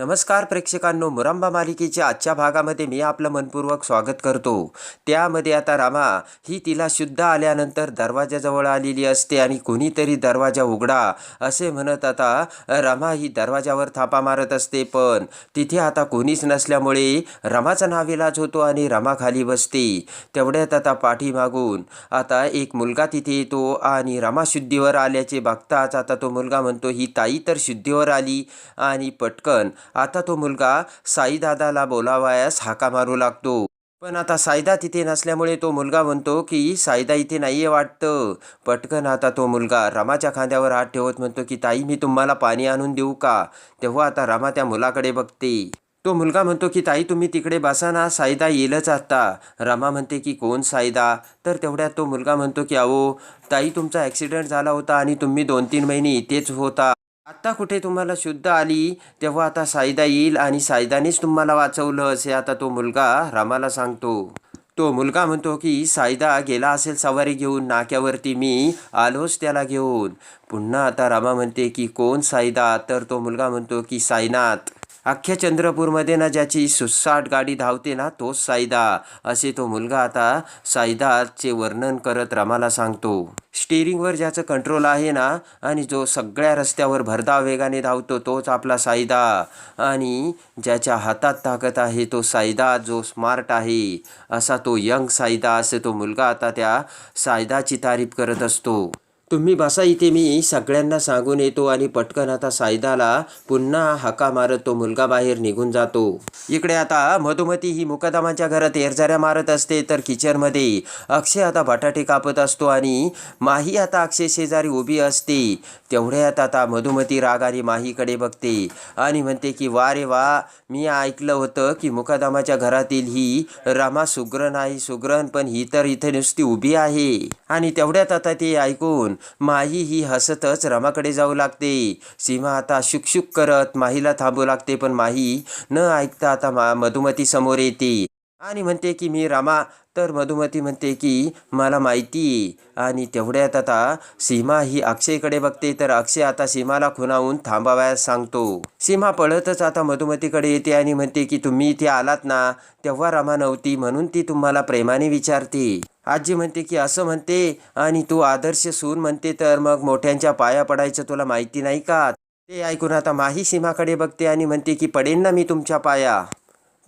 नमस्कार प्रेक्षकांनो मुरांबा मालिकेच्या आजच्या भागामध्ये मी आपलं मनपूर्वक स्वागत करतो. त्यामध्ये आता रामा ही तिला शुद्ध आल्यानंतर दरवाजाजवळ आलेली असते आणि कोणीतरी दरवाजा उघडा असे म्हणत आता रमा ही दरवाजावर थापा मारत असते. पण तिथे आता कोणीच नसल्यामुळे रमाचा नाविलाज होतो आणि रमा खाली बसते. तेवढ्यात आता पाठीमागून आता एक मुलगा तिथे येतो आणि रमा शुद्धीवर आल्याचे बघताच आता तो मुलगा म्हणतो ही ताई तर शुद्धीवर आली आणि पटकन आता तो मुलगा साईदादाला बोलावयास हाका मारू लागतो. पण आता सायदा तिथे नसल्यामुळे तो मुलगा म्हणतो की सायदा इथे नाहीये वाटतं. पटकन आता तो मुलगा रमाच्या खांद्यावर हात ठेवत म्हणतो की ताई मी तुम्हाला पाणी आणून देऊ का? तेव्हा आता रमा त्या मुलाकडे बघते. तो मुलगा म्हणतो की ताई तुम्ही तिकडे बसा ना सायदा येईलच आता. रमा म्हणते की कोण सायदा तर तेवढ्यात तो मुलगा म्हणतो की अहो ताई तुमचा ॲक्सिडेंट झाला होता आणि तुम्ही दोन तीन महिने इथेच होता. आत्ता कुठे तुम्हाला शुद्ध आली तेव्हा आता सायदा येईल आणि सायदानेच तुम्हाला वाचवलं असे आता तो मुलगा रामाला सांगतो. तो मुलगा म्हणतो की सायदा गेला असेल सवारी घेऊन नाक्यावरती मी आलोच त्याला घेऊन. पुन्हा आता रामा म्हणते की कोण सायदा तर तो मुलगा म्हणतो की साईनाथ. अख्ख्या चंद्रपूरमध्ये ना ज्याची सुसाट गाडी धावते ना तोच सायदा असे तो मुलगा आता सायदाचे वर्णन करत रमाला सांगतो. स्टिअरिंगवर ज्याचं कंट्रोल आहे ना आणि जो सगळ्या रस्त्यावर भरधाव वेगाने धावतो तोच आपला सायदा आणि ज्याच्या हातात ताकद आहे तो सायदा जो स्मार्ट आहे. असा तो यंग सायदा असे तो मुलगा आता त्या सायदाची तारीफ करत असतो. तुम्ही बसा इथे मी सगळ्यांना सांगून येतो आणि पटकन आता सायदाला पुन्हा हाका मारत तो मुलगा बाहेर निघून जातो. इकडे आता मधुमती ही मुकदमाच्या घरात एरझाऱ्या मारत असते तर किचनमध्ये अक्षय आता बटाटे कापत असतो आणि माही आता अक्षय शेजारी उभी असते. तेवढ्यात आता मधुमती आणि माहीकडे बघते आणि म्हणते की वा रे वा मी ऐकलं होतं की मुकादमाच्या घरातील ही रमा सुग्रण आहे सुग्रण पण ही तर इथे नुसती उभी आहे. आणि तेवढ्यात आता ते ऐकून माही ही हसतच रमाकडे जाऊ लागते. सीमा आता शुकशुक करत माहीला थांबू लागते पण माही न ऐकता आता मा मधुमती समोर येते. आणि म्हणते की मी रमा तर मधुमती म्हणते की मला माहिती आणि तेवढ्यात आता सीमा ही अक्षयकडे बघते तर अक्षय आता सीमाला खुणावून थांबावयास सांगतो. सीमा पळतच आता मधुमतीकडे येते आणि म्हणते की तुम्ही इथे आलात ना तेव्हा रमा नव्हती म्हणून ती तुम्हाला प्रेमाने विचारते. आजी म्हणते की असं म्हणते आणि तू आदर्श सून म्हणते तर मग मोठ्यांच्या पाया पडायचं तुला माहिती नाही का? ते ऐकून आता माही सीमाकडे बघते आणि म्हणते की पडेन ना मी तुमच्या पाया.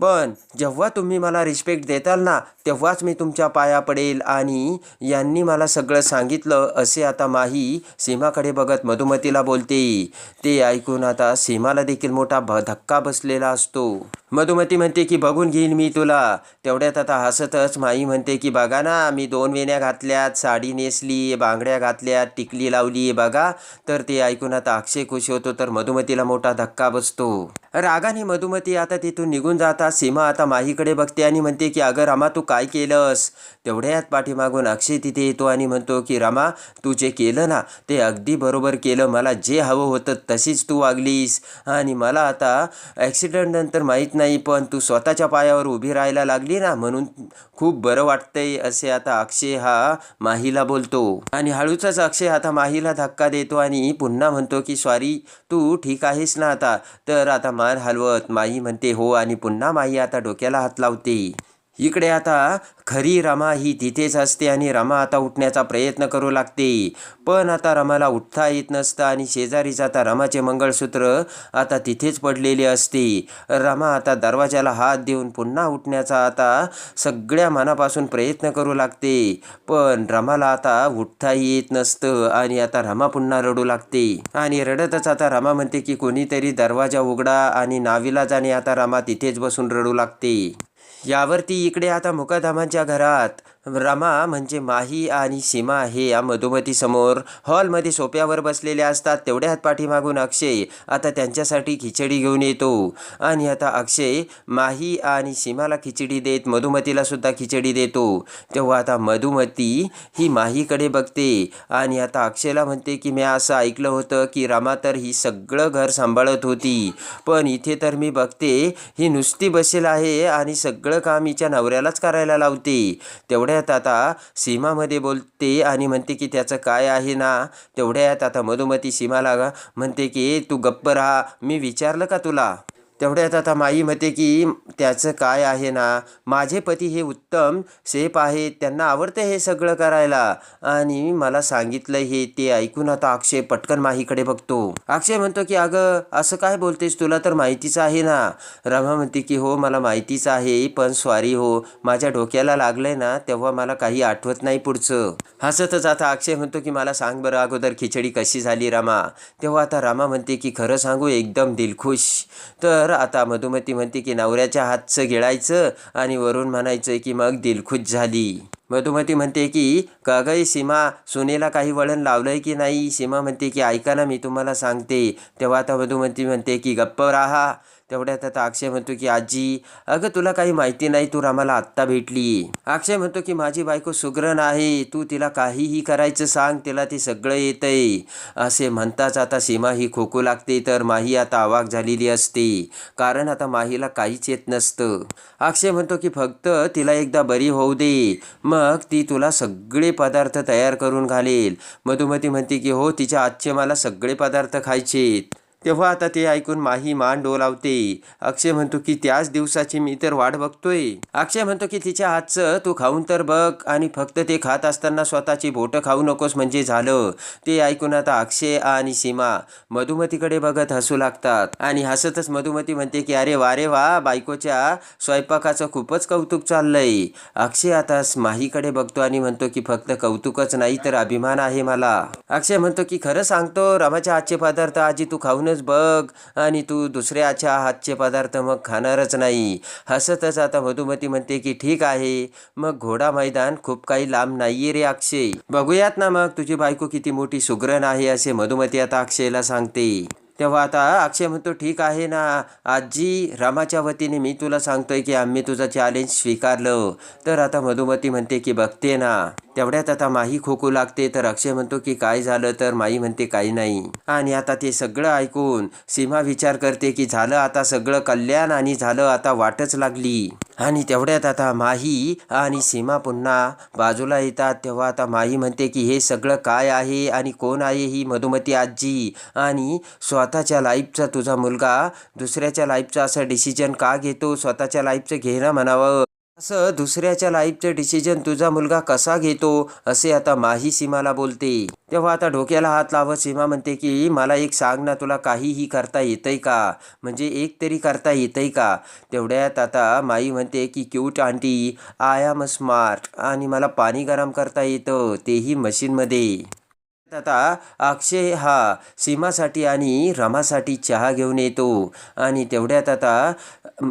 पण जेव्हा तुम्ही मला रिस्पेक्ट देताल ना तेव्हाच मी तुमच्या पाया पडेल आणि यांनी मला सगळं सांगितलं असे आता माही सीमाकडे बघत मधुमतीला बोलते. ते ऐकून आता सीमाला देखील मोठा भ धक्का बसलेला असतो. मधुमती म्हणते की बघून घेईन मी तुला. तेवढ्यात आता हसतच माई म्हणते की बघा ना मी दोन वेण्या घातल्यात साडी नेसली बांगड्या घातल्यात टिकली लावली बघा. तर ते ऐकून आता अक्षय खुश होतो तर मधुमतीला मोठा धक्का बसतो. रागाने मधुमती आता तिथून निघून जाता सीमा आता माहीकडे बघते आणि म्हणते की अगं रामा तू काय केलंस? तेवढ्यात पाठीमागून अक्षय तिथे येतो आणि म्हणतो की रामा तू जे केलं ना ते अगदी बरोबर केलं. मला जे हवं होतं तशीच तू वागलीस. आणि मला आता ॲक्सिडेंटनंतर माहीत नाही पण तू स्वतःच्या पायावर उभी राहायला लागली ना म्हणून खूप बरं वाटतंय असे आता अक्षय हा माहीला बोलतो. आणि हळूचाच अक्षय आता माहीला धक्का देतो आणि पुन्हा म्हणतो की सॉरी तू ठीक आहेस ना आता? तर आता मान हलवत. माही म्हणते हो. आणि पुन्हा माही आता डोक्याला हात लावते. इकडे आता खरी रमा ही तिथेच असते आणि रमा आता उठण्याचा प्रयत्न करू लागते. पण आता रमाला उठता येत नसतं आणि शेजारीच आता रमाचे मंगळसूत्र आता तिथेच पडलेले असते. रमा आता दरवाजाला हात देऊन पुन्हा उठण्याचा आता सगळ्या मनापासून प्रयत्न करू लागते. पण रमाला आता उठताही येत नसतं आणि आता रमा पुन्हा रडू लागते. आणि रडतच आता रमा म्हणते की कोणीतरी दरवाजा उघडा आणि नावीला जाणे आता रमा तिथेच बसून रडू लागते. यावरती इकडे आता मुकादमांच्या घरात रमा म्हणजे माही आणि सीमा हे या मधुमती समोर हॉलमध्ये सोप्यावर बसलेले असतात. तेवढ्यात पाठीमागून अक्षय आता त्यांच्यासाठी खिचडी घेऊन येतो. आणि आता अक्षय माही आणि सीमाला खिचडी देत मधुमतीला सुद्धा खिचडी देतो. तेव्हा आता मधुमती ही माहीकडे बघते आणि आता अक्षयला म्हणते की मी असं ऐकलं होतं की रमा तर ही सगळं घर सांभाळत होती. पण इथे तर मी बघते ही नुसती बसेल आहे आणि सगळं काम हिच्या नवऱ्यालाच करायला लावते. तेवढ्या तेवढ्यात आता सीमामध्ये बोलते आणि म्हणते की त्याचं काय आहे ना? तेवढ्यात आता मधुमती सीमाला ग- म्हणते की तू गप्प राहा मी विचारलं का तुला? तेवढ्यात आता माई म्हणते की त्याचं काय आहे ना? माझे पती हे उत्तम सेफ आहेत. त्यांना आवडतं हे सगळं करायला. आणि मला सांगितलं हे ते ऐकून आता अक्षय पटकन माहीकडे बघतो. अक्षय म्हणतो की अगं असं काय बोलतेस? तुला तर माहितीच आहे ना. रमा म्हणते की हो मला माहितीच आहे पण स्वारी हो. माझ्या डोक्याला लागलंय ना तेव्हा मला काही आठवत नाही पुढचं. हसतच आता अक्षय म्हणतो की मला सांग बरं अगोदर खिचडी कशी झाली रमा? तेव्हा आता रमा म्हणते की खरं सांगू एकदम दिलखुश. तर आता मधुमती म्हणते की नवऱ्याच्या हातचं गिळायचं आणि वरून म्हणायचं की मग दिलखुश झाली. मधुमती म्हणते की का सीमा सुनेला काही वळण लावलंय की नाही? सीमा म्हणते की ऐका ना मी तुम्हाला सांगते. तेव्हा आता मधुमती म्हणते की गप्प राहा. तेवढ्यात आता अक्षय म्हणतो की आजी अगं तुला काही माहिती नाही तू रामाला आत्ता भेटली. अक्षय म्हणतो की माझी बायको सुग्रण आहे तू तिला काहीही करायचं सांग तिला ते सगळं येतंय. असे म्हणताच आता सीमा ही खोकू लागते तर माही आता अवाक झालेली असते. कारण आता माहीला काहीच येत नसतं. अक्षय म्हणतो की फक्त तिला एकदा बरी होऊ दे. मग ती तुला सगळे पदार्थ तयार करून घालेल. मधुमती म्हणते की हो तिच्या आजचे मला सगळे पदार्थ खायचेत. तेव्हा आता ते ऐकून माही मान डोलावते. अक्षय म्हणतो की त्याच दिवसाची मी तर वाट बघतोय. अक्षय म्हणतो की तिच्या हातचं तू खाऊन तर बघ आणि फक्त ते खात असताना स्वतःची बोटं खाऊ नकोस म्हणजे झालं. ते ऐकून आता अक्षय आणि सीमा मधुमतीकडे बघत हसू लागतात आणि हसतच मधुमती म्हणते की अरे वारे वा बायकोच्या स्वयंपाकाचं खूपच कौतुक चाललंय. अक्षय आता माहीकडे बघतो आणि म्हणतो की फक्त कौतुकच नाही तर अभिमान आहे मला. अक्षय म्हणतो की खरं सांगतो रमाच्या हातचे पदार्थ आजी तू खाऊनच बघ आणि तू दुसऱ्याच्या हातचे पदार्थ मग खाणारच नाही. हसतच आता मधुमती म्हणते की ठीक आहे मग घोडा मैदान खूप काही लांब नाहीये रे अक्षय. बघूयात ना मग तुझी बायको किती मोठी सुग्रण आहे असे मधुमती आता अक्षयला सांगते. तेव्हा आता अक्षय म्हणतो ठीक आहे ना आजी रामाच्या वतीने मी तुला सांगतोय की आम्ही तुझं चॅलेंज स्वीकारलं. तर आता मधुमती म्हणते की बघते ना. तेवढ्यात आता माही खोकू लागते तर अक्षय म्हणतो की काय झालं? तर माई म्हणते काही नाही. आणि आता ते सगळं ऐकून सीमा विचार करते की झालं आता सगळं कल्याण आणि झालं आता वाटच लागली. आणि तेवढ्यात आता माही आणि सीमा पुन्हा बाजूला येतात. तेव्हा आता माही म्हणते की हे सगळं काय आहे आणि कोण आहे ही मधुमती आजी? आणि स्वतःच्या लाईफचा तुझा मुलगा दुसऱ्याच्या लाईफचा असं डिसिजन का घेतो? स्वतःच्या लाईफचं घेणं म्हणावं. असं दुसऱ्याच्या लाईफचं डिसिजन तुझा मुलगा कसा घेतो असे आता माही सीमाला बोलते. तेव्हा आता डोक्याला हात लावत सीमा म्हणते की मला एक सांग ना तुला काहीही करता येतंय का? म्हणजे एक तरी करता येतंय का? तेवढ्यात आता माई म्हणते की cute aunty I am smart आणि मला पाणी गरम करता येतं तेही मशीनमध्ये. आता अक्षय हा सीमासाठी आणि रमासाठी चहा घेऊन येतो. आणि तेवढ्यात आता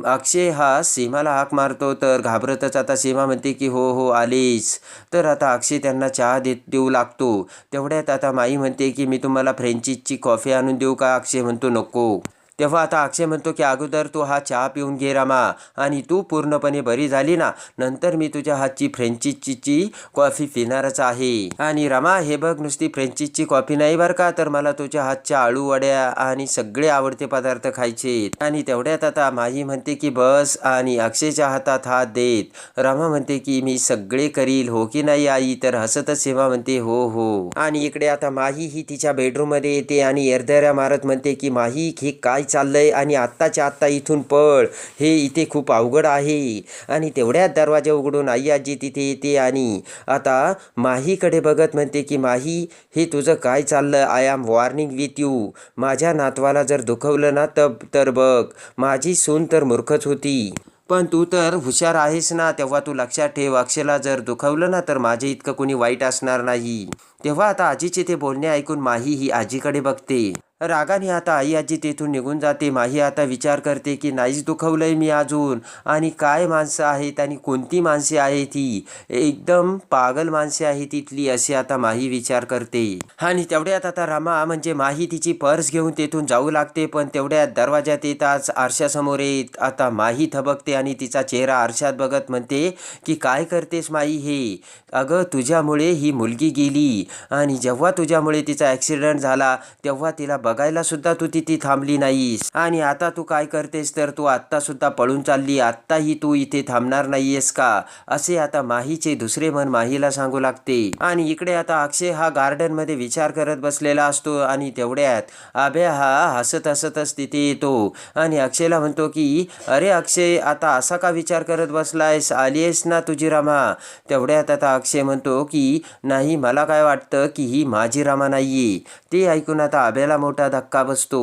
अक्षय हा सीमाला हाक मारतो तर घाबरतच आता सीमा म्हणते की हो हो आलीच. तर आता अक्षय त्यांना चहा देत देऊ लागतो. तेवढ्यात आता माई म्हणते की मी तुम्हाला फ्रेंचीजची कॉफी आणून देऊ का? अक्षय म्हणतो नको. तेव्हा आता अक्षय म्हणतो की अगोदर तू हा चहा पिऊन घे रामा. आणि तू पूर्णपणे बरी झाली ना नंतर मी तुझ्या हातची फ्रेंचीची कॉफी पिणारच आहे. आणि रमा हे बघ नुसती फ्रेंचीची कॉफी नाही बरं का तर मला तुझ्या हातच्या आळू वड्या आणि सगळे आवडते पदार्थ खायचे आणि तेवढ्यात आता माही म्हणते की बस आणि अक्षयच्या हातात हात देत. रमा म्हणते की मी सगळे करील हो की नाही आई? तर हसतच सेवा म्हणते हो हो. आणि इकडे आता माही ही तिच्या बेडरूममध्ये येते आणि एरदऱ्या मारत म्हणते की माही हे काय चाललंय आणि आत्ताच्या आत्ता इथून पळ. हे इथे खूप अवघड आहे. आणि तेवढ्यात दरवाजा उघडून आई आजी तिथे येते आणि आता माहीकडे बघत म्हणते की माही हे तुझं काय चाललं I am warning with you माझ्या नातवाला जर दुखवलं ना तर तर बघ. माझी सून तर मूर्खच होती. पण तू तर हुशार आहेस ना. तेव्हा तू लक्षात ठेव. अक्षयला जर दुखवलं ना तर माझे इतकं कोणी वाईट असणार नाही. तेव्हा आता आजीचे ते बोलणे ऐकून माही ही आजीकडे बघते. रागाने आता आई आजी तेथून निघून जाते. माही आता विचार करते की नाहीच दुखवलंय मी अजून. आणि काय माणसं आहेत आणि कोणती माणसे आहेत ती एकदम पागल माणसे आहेत तिथली असे आता माही विचार करते. आणि तेवढ्यात आता रामा म्हणजे माही तिची पर्स घेऊन तेथून जाऊ लागते पण तेवढ्यात दरवाजात येताच आरशासमोर येत. आता माही थबकते आणि तिचा चेहरा आरशात बघत म्हणते की काय करतेस माई हे? अगं तुझ्यामुळे ही मुलगी गेली. आणि जेव्हा तुझ्यामुळे तिचा ॲक्सिडेंट झाला तेव्हा तिला बघायला सुद्धा तू तिथे थांबली नाहीस. आणि आता तू काय करतेस तर तू आत्ता सुद्धा पळून चालली आत्ताही तू इथे थांबणार नाहीयेस का? असे आता माहीचे दुसरे मन माहीला सांगू लागते. आणि इकडे आता अक्षय हा गार्डनमध्ये विचार करत बसलेला असतो आणि तेवढ्यात आभ्या हा हसत हसतच तिथे येतो. आणि अक्षयला म्हणतो की अरे अक्षय आता असा का विचार करत बसलायस? आलीयस ना तुझी रामा तेवढ्यात आता अक्षय म्हणतो की नाही मला काय वाटतं की ही माझी रामा नाहीये. ते ऐकून आता आभ्याला मोठा धक्का बसतो.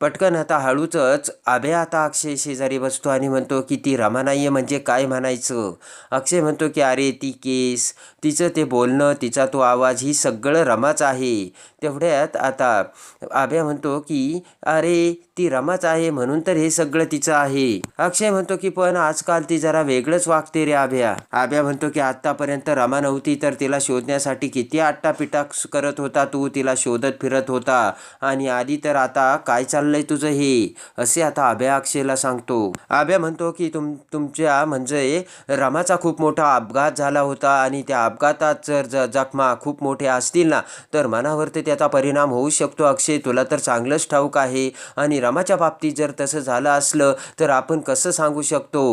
पटकन आता हळूचच आभे आता अक्षय शेजारी बसतो आणि म्हणतो की ती रमा नाहीये म्हणजे काय म्हणायचं? अक्षय म्हणतो की अरे ती केस तिचं ते बोलणं तिचा तो आवाज ही सगळं रमाच आहे. तेवढ्यात आता आभ्या म्हणतो की अरे ती रमाच आहे म्हणून तर हे सगळं तिचं आहे. अक्षय म्हणतो की पण आजकाल ती जरा वेगळंच वागते रे आभ्या आभ्या म्हणतो की आतापर्यंत रमा नव्हती तर तिला शोधण्यासाठी किती आट्टापिटा करत होता तू? तिला शोधत फिरत होता. आणि आधी तर आता काय चाललं चाललंय तुझं हे असे आता आभ्या अक्षयला सांगतो. आभ्या म्हणतो की तुम तुमच्या म्हणजे रमाचा खूप मोठा अपघात झाला होता आणि त्या अपघातात जर ज जखमा खूप मोठ्या असतील ना तर मनावरती त्याचा परिणाम होऊ शकतो. अक्षय तुला तर चांगलंच ठाऊक आहे. आणि रमाच्या बाबतीत जर तसं झालं असलं तर आपण कसं सांगू शकतो?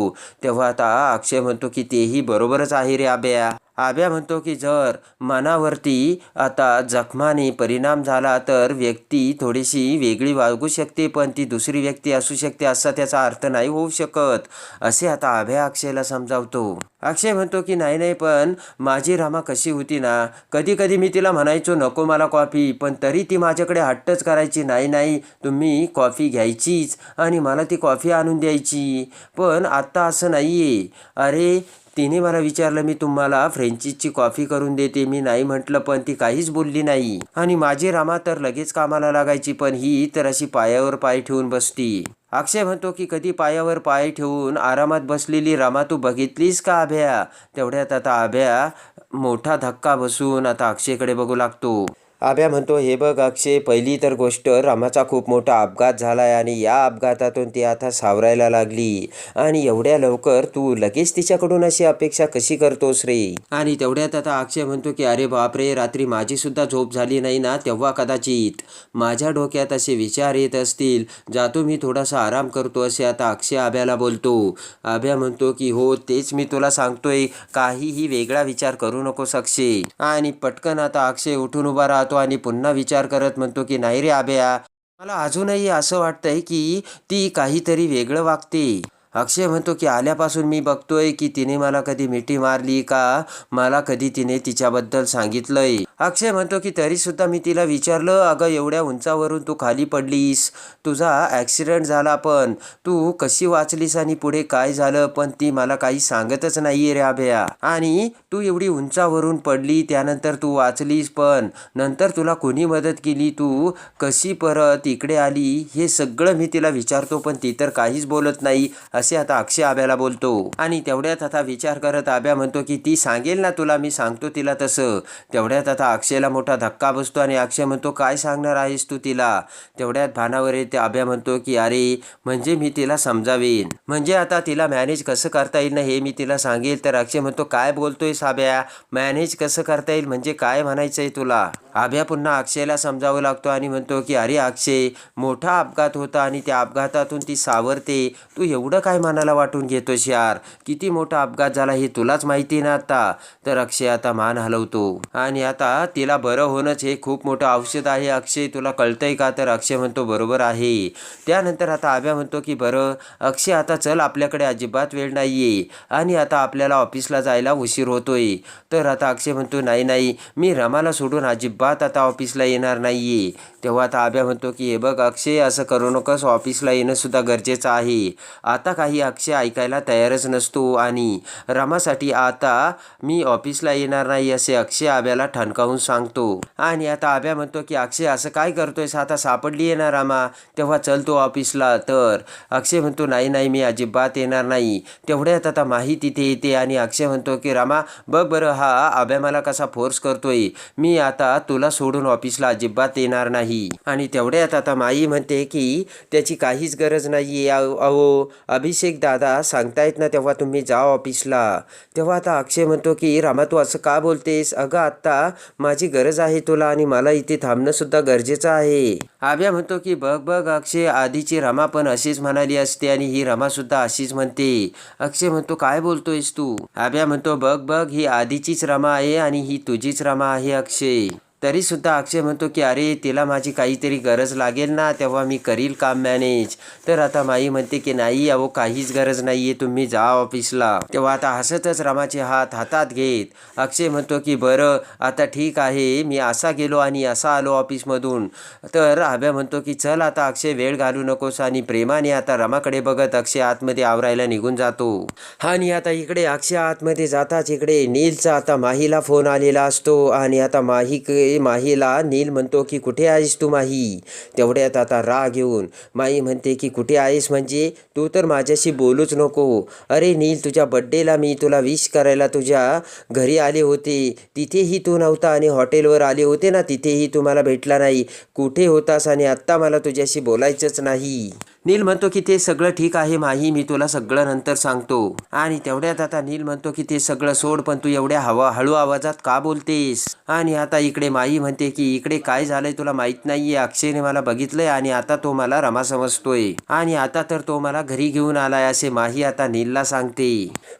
तेव्हा आता अक्षय म्हणतो की तेही बरोबरच आहे रे आभ्या. आब्या म्हणतो की जर मनावरती आता जखमाने परिणाम झाला तर व्यक्ती थोडीशी वेगळी वागू शकते पण ती दुसरी व्यक्ती असू शकते असा त्याचा अर्थ नाही होऊ शकत असे आता आभ्या अक्षयला समजावतो. अक्षय म्हणतो की नाही नाही पण माझी रामा कशी होती ना कधी कधी मी तिला म्हणायचो नको मला कॉफी पण तरी ती माझ्याकडे हट्टच करायची नाही नाही तुम्ही कॉफी घ्यायचीच आणि मला ती कॉफी आणून द्यायची पण आत्ता असं नाही आहे अरे तिने मला विचारलं मी तुम्हाला फ्रेंचीची कॉफी करून देते. मी नाही म्हटलं पण ती काहीच बोलली नाही. आणि माझी रामा तर लगेच कामाला लागायची पण ही तर अशी पायावर पाय ठेवून बसती. अक्षय म्हणतो की कधी पायावर पाय ठेवून आरामात बसलेली रामा तू बघितलीस का अभ्या? तेवढ्यात आता आभ्या मोठा धक्का बसून आता अक्षयकडे बघू लागतो. आभ्या म्हणतो हे बघ अक्षय पहिली तर गोष्ट रामाचा खूप मोठा अपघात झालाय आणि या अपघातातून ती आता सावरायला लागली. आणि एवढ्या लवकर तू लगेच तिच्याकडून अशी अपेक्षा कशी करतोस रे? आणि तेवढ्यात आता अक्षय म्हणतो की अरे बापरे रात्री माझी सुद्धा झोप झाली नाही ना तेव्हा कदाचित. माझ्या डोक्यात असे विचार येत असतील जातो मी थोडासा आराम करतो असे आता अक्षय आभ्याला बोलतो. आभ्या म्हणतो की हो तेच मी तुला सांगतोय काहीही वेगळा विचार करू नकोस अक्षय. आणि पटकन आता अक्षय उठून उभा राहतो. आणि पुन्हा विचार करत म्हणतो की नाही रे आभ्या मला अजूनही असं वाटतंय की ती काहीतरी वेगळं वागते. अक्षय म्हणतो की आल्यापासून मी बघतोय की तिने मला कधी मिठी मारली का? मला कधी तिने तिच्याबद्दल सांगितलंय. अक्षय म्हणतो की तरी सुद्धा मी तिला विचारलं अगं एवढ्या उंचावरून तू खाली पडलीस. तुझा ॲक्सिडेंट झाला पण. तू कशी वाचलीस आणि पुढे काय झालं? पण ती मला काही सांगतच नाहीये रे आभ्या. आणि तू एवढी उंचावरून पडली त्यानंतर तू वाचलीस पण. नंतर तुला कोणी मदत केली? तू कशी परत इकडे आली? हे सगळं मी तिला विचारतो पण ती तर काहीच बोलत नाही. असे आता अक्षय आब्याला बोलतो. आणि तेवढ्यात आता विचार करत आब्या म्हणतो की ती सांगेल ना तुला मी सांगतो तिला तसं. तेवढ्यात आता अक्षयला मोठा धक्का बसतो आणि अक्षय म्हणतो काय सांगणार आहेस तू तिला? तेवढ्यात भानावर येते आब्या म्हणतो की अरे म्हणजे मी तिला समजावेन. म्हणजे आता तिला मॅनेज कसं करता येईल ना हे मी तिला सांगेल. तर अक्षय म्हणतो काय बोलतोय साब्या मॅनेज कसं करता येईल? म्हणजे काय म्हणायचं आहे तुला? आभ्या पुन्हा अक्षयला समजावं लागतो आणि म्हणतो की अरे अक्षय मोठा अपघात होता आणि त्या अपघातातून ती सावरते. तू एवढं काय मनाला वाटून घेतोस यार? किती मोठा अपघात झाला हे तुलाच माहिती ना आता? तर अक्षय आता मान हलवतो. आणि आता तिला बरं होणंच हे खूप मोठं औषध आहे. अक्षय तुला कळतंय का? तर अक्षय म्हणतो बरोबर आहे. त्यानंतर आता आभ्या म्हणतो की बरं अक्षय आता चल आपल्याकडे अजिबात वेळ नाहीये. आणि आता आपल्याला ऑफिसला जायला उशीर होतोय. तर आता अक्षय म्हणतो नाही नाही मी रमाला सोडून अजिबात आता ऑफिसला येणार नाहीये तेव्हा आता आभ्या म्हणतो की हे बघ अक्षय असं करू नकोस ऑफिसला येणंसुद्धा गरजेचं आहे. आता काही अक्षय ऐकायला तयारच नसतो आणि रमासाठी आता मी ऑफिसला येणार नाही असे अक्षय आब्याला ठणकावून सांगतो. आणि आता आब्या म्हणतो की अक्षय असं काय करतोयस? आता सापडली आहे ना रामा? तेव्हा चलतो ऑफिसला. तर अक्षय म्हणतो नाही नाही मी अजिबात येणार नाही. तेवढ्यात आता माही तिथे येते आणि अक्षय म्हणतो की रामा बघ बरं हा आब्या मला कसा फोर्स करतोय. मी आता तुला सोडून ऑफिसला अजिबात येणार नाही. आणि तेवढ्यात आता माई म्हणते की त्याची काहीच गरज नाही आहे अहो अभिषेक दादा सांगतायत ना तेव्हा तुम्ही जा ऑफिसला. तेव्हा आता अक्षय म्हणतो की रामा तू असं का बोलतेस? अगं आत्ता माझी गरज आहे तुला आणि मला इथे थांबणं सुद्धा गरजेचं आहे. आभ्या म्हणतो की बघ बघ अक्षय आधीची रमा पण अशीच म्हणाली असते आणि ही रमा सुद्धा अशीच म्हणते. अक्षय म्हणतो काय बोलतोयस तू? आभ्या म्हणतो बघ बघ ही आधीचीच रमा आहे आणि ही तुझीच रमा आहे अक्षय. तरीसुद्धा अक्षय म्हणतो की अरे तिला माझी काहीतरी गरज लागेल ना तेव्हा मी करील काम मॅनेज. तर आता माई म्हणते की नाही अहो काहीच गरज नाही आहे तुम्ही जा ऑफिसला. तेव्हा आता हसतच रामाचे हात हातात घेत अक्षय म्हणतो की बरं आता ठीक आहे मी असा गेलो आणि असा आलो ऑफिसमधून. तर आभ्या म्हणतो की चल आता अक्षय वेळ घालू नकोस आणि प्रेमाने आता रमाकडे बघत अक्षय आतमध्ये आवरायला निघून जातो. आणि आता इकडे अक्षय आतमध्ये जाताच इकडे नीलचा आता माहीला फोन आलेला असतो आणि आता माही माहीला नील म्हणतो की कुठे आहेस तू माही? तेवढ्यात आता राग येऊन माई म्हणते की कुठे आहेस म्हणजे? तू तर माझ्याशी बोलूच नको. अरे नील तुझ्या बड्डेला मी तुला विश करायला तुझ्या घरी आले होते. तिथेही तू नव्हता आणि हॉटेलवर आले होते ना तिथेही तू मला भेटला नाही. कुठे होतास आणि आत्ता मला तुझ्याशी बोलायचंच नाही. नील म्हणतो की ते सगळं ठीक आहे माही मी तुला सगळं नंतर सांगतो. आणि तेवढ्यात आता नील म्हणतो की ते सगळं सोड पण तू एवढ्या हवा हळू आवाजात का बोलतेस? आणि आता इकडे माही म्हणते की इकडे काय झालंय तुला माहीत नाहीये? अक्षयने मला बघितलंय आणि आता तो मला रमा समजतोय. आणि आता तर तो मला घरी घेऊन आलाय असे माही आता नीलला सांगते.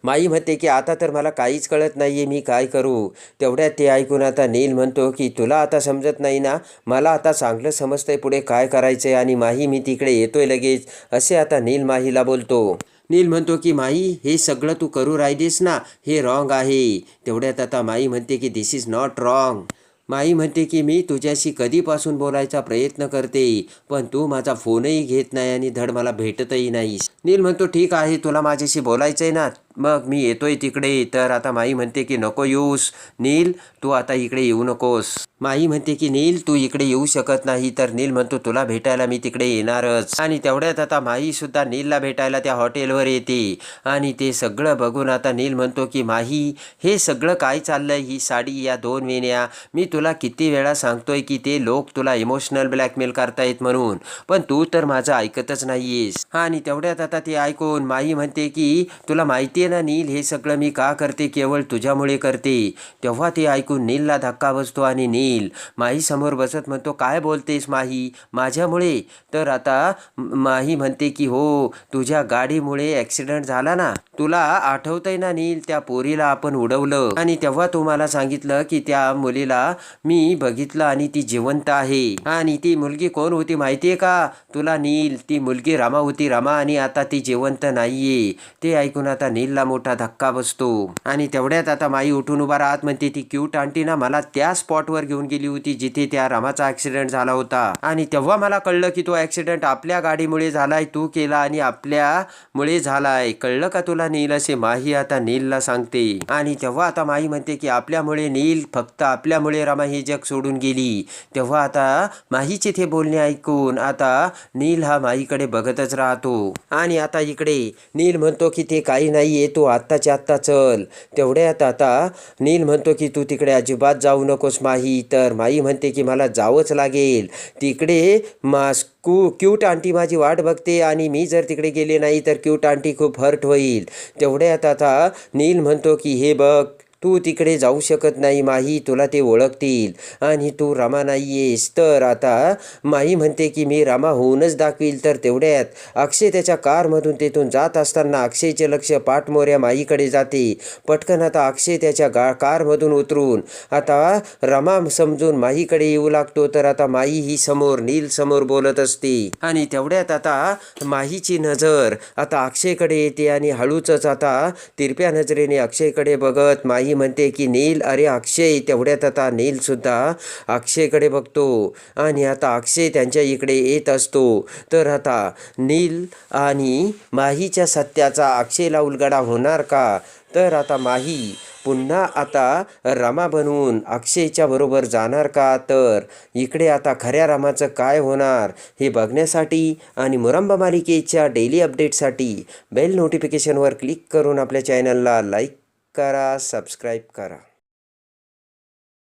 माई म्हणते की आता तर मला काहीच कळत नाहीये मी काय करू? तेवढ्यात ते ऐकून आता नील म्हणतो की तुला आता समजत नाही ना? मला आता चांगलं समजतंय पुढे काय करायचंय? आणि माही मी तिकडे येतोय लगेच. असे आता नील माहीला बोलतो. नील म्हणतो की माई हे सगळं तू करू राहिलीस ना हे रॉंग आहे. तेवढ्यात आता माई म्हणते की दिस इज नॉट रॉंग माई म्हणते की मी तुझ्याशी कधीपासून बोलायचा प्रयत्न करते पण तू माझा फोनही घेत नाही आणि धड मला भेटतही नाहीस. नील म्हणतो ठीक आहे तुला माझ्याशी बोलायचंय ना मग मी येतोय तिकडे. तर आता माई म्हणते की नको येऊस. नील तू आता इकडे येऊ नकोस. माई म्हणते की नील तू इकडे येऊ शकत नाही. तर नील म्हणतो तुला भेटायला मी तिकडे येणारच. आणि तेवढ्यात आता माई सुद्धा नीलला भेटायला त्या हॉटेलवर येते. आणि ते सगळं बघून आता नील म्हणतो की माही हे सगळं काय चाललंय? ही साडी या दोन वेण्या. मी तुला किती वेळा सांगतोय की ते लोक तुला इमोशनल ब्लॅकमेल करतायत म्हणून. पण तू तर माझं ऐकतच नाहीयेस. आणि तेवढ्यात आता ते ऐकून माई म्हणते की तुला माहिती आहे ना नील हे सगळं मी का करते? केवळ तुझ्यामुळे करते. तेव्हा ते ऐकून नीलला धक्का बसतो आणि नील माही समोर बसत म्हणतो काय बोलतेस माही? माझ्यामुळे? तर आता माही म्हणते की हो तुझ्या गाडीमुळे ॲक्सिडेंट झाला ना? तुला आठवतंय ना नील त्या पोरीला आपण उडवलं? आणि तेव्हा तुम्हाला सांगितलं की त्या मुलीला मी बघितलं आणि ती जिवंत आहे. आणि ती मुलगी कोण होती माहितीये का? तुला नील ती मुलगी रामा होती. रामा आणि आता ती जिवंत नाहीये. ते ऐकून आता नील माईला मोठा धक्का बसतो. आणि तेवढ्यात आता माई उठून उभा राहत म्हणते ती क्यूट आंटी ना मला त्या स्पॉटवर घेऊन गेली होती जिथे त्या रामाचा ऍक्सिडेंट झाला होता. आणि तेव्हा मला कळलं की तो ऍक्सिडेंट आपल्या गाडीमुळे झालाय तू केला आणि आपल्यामुळे झालाय. कळलं का तुला नील? असे माही आता नीलला सांगते. आणि तेव्हा आता माई म्हणते की आपल्यामुळे नील फक्त आपल्यामुळे रमा ही जग सोडून गेली. तेव्हा आता माहीचे ते बोलणे ऐकून आता नील हा माईकडे बघतच राहतो. आणि आता इकडे नील म्हणतो की ते काही नाही तू आत्ताच्या आत्ता चल. तेवढ्यात आता नील म्हणतो की तू तिकडे अजिबात जाऊ नकोस माही. तर माई म्हणते की मला जावंच लागेल. तिकडे मास कू क्यूट आंटी माझी वाट बघते आणि मी जर तिकडे गेले नाही तर क्यूट आंटी खूप हर्ट होईल. तेवढ्यात आता. नील म्हणतो की हे बघ तू तिकडे जाऊ शकत नाही माही तुला ते ओळखतील. आणि तू रमा नाही आहेस तर आता माही म्हणते की मी रमा होऊनच दाखवील. तर तेवढ्यात अक्षय त्याच्या कारमधून तेथून जात असताना अक्षयचे लक्ष पाठमोऱ्या माईकडे जाते. पटकन आता अक्षय त्याच्या गा कारमधून उतरून. आता रमा समजून माहीकडे येऊ लागतो. तर आता माई ही समोर नील समोर बोलत असते. आणि तेवढ्यात आता माहीची नजर आता अक्षयकडे येते. आणि हळूचच आता तिरप्या नजरेने अक्षयकडे बघत माही म्हणते की नील अरे अक्षय तेवढ्यात आता नीलसुद्धा अक्षयकडे बघतो. आणि आता अक्षय त्यांच्या इकडे येत असतो. तर आता नील आणि माहीच्या सत्याचा अक्षयला उलगडा होणार का? तर आता माही पुन्हा आता रमा बनवून अक्षयच्या बरोबर जाणार का? तर इकडे आता खऱ्या रामाचं काय होणार हे बघण्यासाठी आणि मुरंबा मालिकेच्या डेली अपडेटसाठी बेल नोटिफिकेशनवर क्लिक करून आपल्या चॅनलला लाईक करा सबस्क्राईब करा.